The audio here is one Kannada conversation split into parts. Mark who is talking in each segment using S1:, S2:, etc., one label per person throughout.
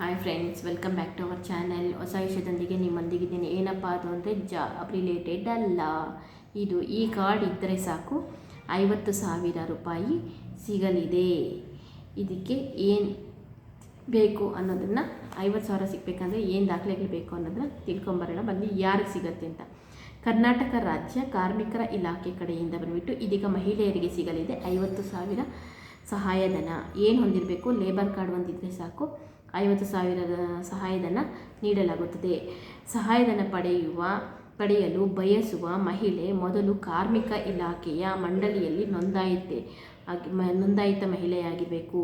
S1: Hi friends welcome back to our channel ಹೊಸ ವಿಷಯದೊಂದಿಗೆ ನಿಮ್ಮೊಂದಿಗಿದ್ದೀನಿ. ಏನಪ್ಪ ಅದು ಅಂದರೆ ಜಾಬ್ ರಿಲೇಟೆಡ್ ಅಲ್ಲ. ಇದು ಈ ಕಾರ್ಡ್ ಇದ್ದರೆ ಸಾಕು. ಐವತ್ತು ಸಾವಿರ ರೂಪಾಯಿ ಸಿಗಲಿದೆ. ಇದಕ್ಕೆ ಏನು ಬೇಕು ಅನ್ನೋದನ್ನು ಐವತ್ತು ಸಾವಿರ ಸಿಗಬೇಕಂದ್ರೆ ಏನು ದಾಖಲೆಗಳು ಬೇಕು ಅನ್ನೋದನ್ನ ತಿಳ್ಕೊಂಬರೋಣ. ಬನ್ನಿ, ಯಾರಿಗೆ ಸಿಗತ್ತೆ ಅಂತ. ಕರ್ನಾಟಕ ರಾಜ್ಯ ಕಾರ್ಮಿಕರ ಇಲಾಖೆ ಕಡೆಯಿಂದ ಬಂದುಬಿಟ್ಟು ಇದೀಗ ಮಹಿಳೆಯರಿಗೆ ಸಿಗಲಿದೆ ಐವತ್ತು ಸಾವಿರ. ಸಹಾಯಧನ ಏನು ಹೊಂದಿರಬೇಕು? ಲೇಬರ್ ಕಾರ್ಡ್ ಹೊಂದಿದ್ರೆ ಸಾಕು. ಐವತ್ತು ಸಾವಿರದ ಸಹಾಯಧನ ನೀಡಲಾಗುತ್ತದೆ. ಸಹಾಯಧನ ಪಡೆಯುವ, ಪಡೆಯಲು ಬಯಸುವ ಮಹಿಳೆ ಮೊದಲು ಕಾರ್ಮಿಕ ಇಲಾಖೆಯ ಮಂಡಳಿಯಲ್ಲಿ ನೋಂದಾಯಿತೆ, ಆಗಿ ನೋಂದಾಯಿತ ಮಹಿಳೆಯಾಗಿರಬೇಕು.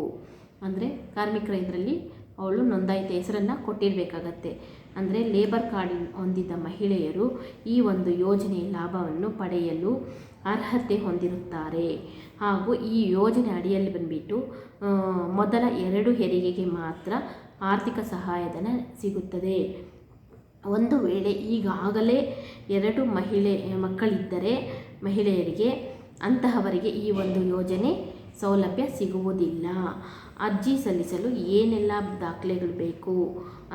S1: ಅಂದರೆ ಕಾರ್ಮಿಕರ ಇದರಲ್ಲಿ ಅವಳು ನೋಂದಾಯಿತ. ಹೆಸರನ್ನು ಕೊಟ್ಟಿರಬೇಕಾಗತ್ತೆ. ಅಂದರೆ ಲೇಬರ್ ಕಾರ್ಡ್ ಹೊಂದಿದ್ದ ಮಹಿಳೆಯರು ಈ ಒಂದು ಯೋಜನೆಯ ಲಾಭವನ್ನು ಪಡೆಯಲು ಅರ್ಹತೆ ಹೊಂದಿರುತ್ತಾರೆ. ಹಾಗೂ ಈ ಯೋಜನೆ ಅಡಿಯಲ್ಲಿ ಬಂದುಬಿಟ್ಟು ಮೊದಲ ಎರಡು ಹೆರಿಗೆಗೆ ಮಾತ್ರ ಆರ್ಥಿಕ ಸಹಾಯಧನ ಸಿಗುತ್ತದೆ. ಒಂದು ವೇಳೆ ಈಗಾಗಲೇ ಎರಡು ಮಹಿಳೆ, ಮಕ್ಕಳಿದ್ದರೆ ಮಹಿಳೆಯರಿಗೆ, ಅಂತಹವರಿಗೆ ಈ ಒಂದು ಯೋಜನೆ ಸೌಲಭ್ಯ ಸಿಗುವುದಿಲ್ಲ. ಅರ್ಜಿ ಸಲ್ಲಿಸಲು ಏನೆಲ್ಲ ದಾಖಲೆಗಳು ಬೇಕು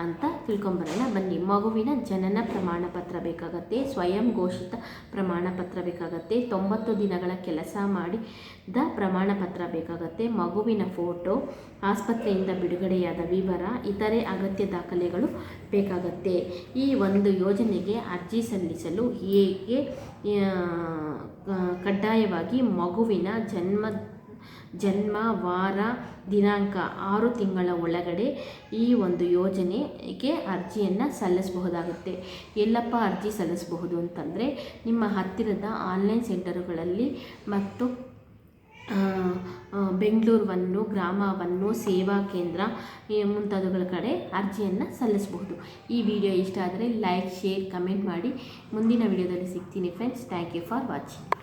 S1: ಅಂತ ತಿಳ್ಕೊಂಬರೋಣ. ಬನ್ನಿ, ಮಗುವಿನ ಜನನ ಪ್ರಮಾಣ ಪತ್ರ ಬೇಕಾಗತ್ತೆ, ಸ್ವಯಂ ಘೋಷಿತ ಪ್ರಮಾಣ ಪತ್ರ ಬೇಕಾಗತ್ತೆ, ತೊಂಬತ್ತು ದಿನಗಳ ಕೆಲಸ ಮಾಡಿದ ಪ್ರಮಾಣ ಪತ್ರ ಬೇಕಾಗತ್ತೆ, ಮಗುವಿನ ಫೋಟೋ, ಆಸ್ಪತ್ರೆಯಿಂದ ಬಿಡುಗಡೆಯಾದ ವಿವರ, ಇತರೆ ಅಗತ್ಯ ದಾಖಲೆಗಳು ಬೇಕಾಗತ್ತೆ. ಈ ಒಂದು ಯೋಜನೆಗೆ ಅರ್ಜಿ ಸಲ್ಲಿಸಲು ಹೇಗೆ ಕಡ್ಡಾಯವಾಗಿ ಮಗುವಿನ ಜನ್ಮ ಜನ್ಮ, ವಾರ, ದಿನಾಂಕ ಆರು ತಿಂಗಳ ಒಳಗಡೆ ಈ ಒಂದು ಯೋಜನೆಗೆ ಅರ್ಜಿಯನ್ನು ಸಲ್ಲಿಸಬಹುದಾಗುತ್ತೆ. ಎಲ್ಲಪ್ಪ ಅರ್ಜಿ ಸಲ್ಲಿಸಬಹುದು ಅಂತಂದರೆ ನಿಮ್ಮ ಹತ್ತಿರದ ಆನ್ಲೈನ್ ಸೆಂಟರುಗಳಲ್ಲಿ ಮತ್ತು ಬೆಂಗಳೂರನ್ನು, ಗ್ರಾಮವನ್ನು, ಸೇವಾ ಕೇಂದ್ರ ಮುಂತಾದವುಗಳ ಕಡೆ ಅರ್ಜಿಯನ್ನು ಸಲ್ಲಿಸಬಹುದು. ಈ ವಿಡಿಯೋ ಇಷ್ಟ ಆದರೆ ಲೈಕ್, ಶೇರ್, ಕಮೆಂಟ್ ಮಾಡಿ. ಮುಂದಿನ ವಿಡಿಯೋದಲ್ಲಿ ಸಿಗ್ತೀನಿ friends. Thank you for watching.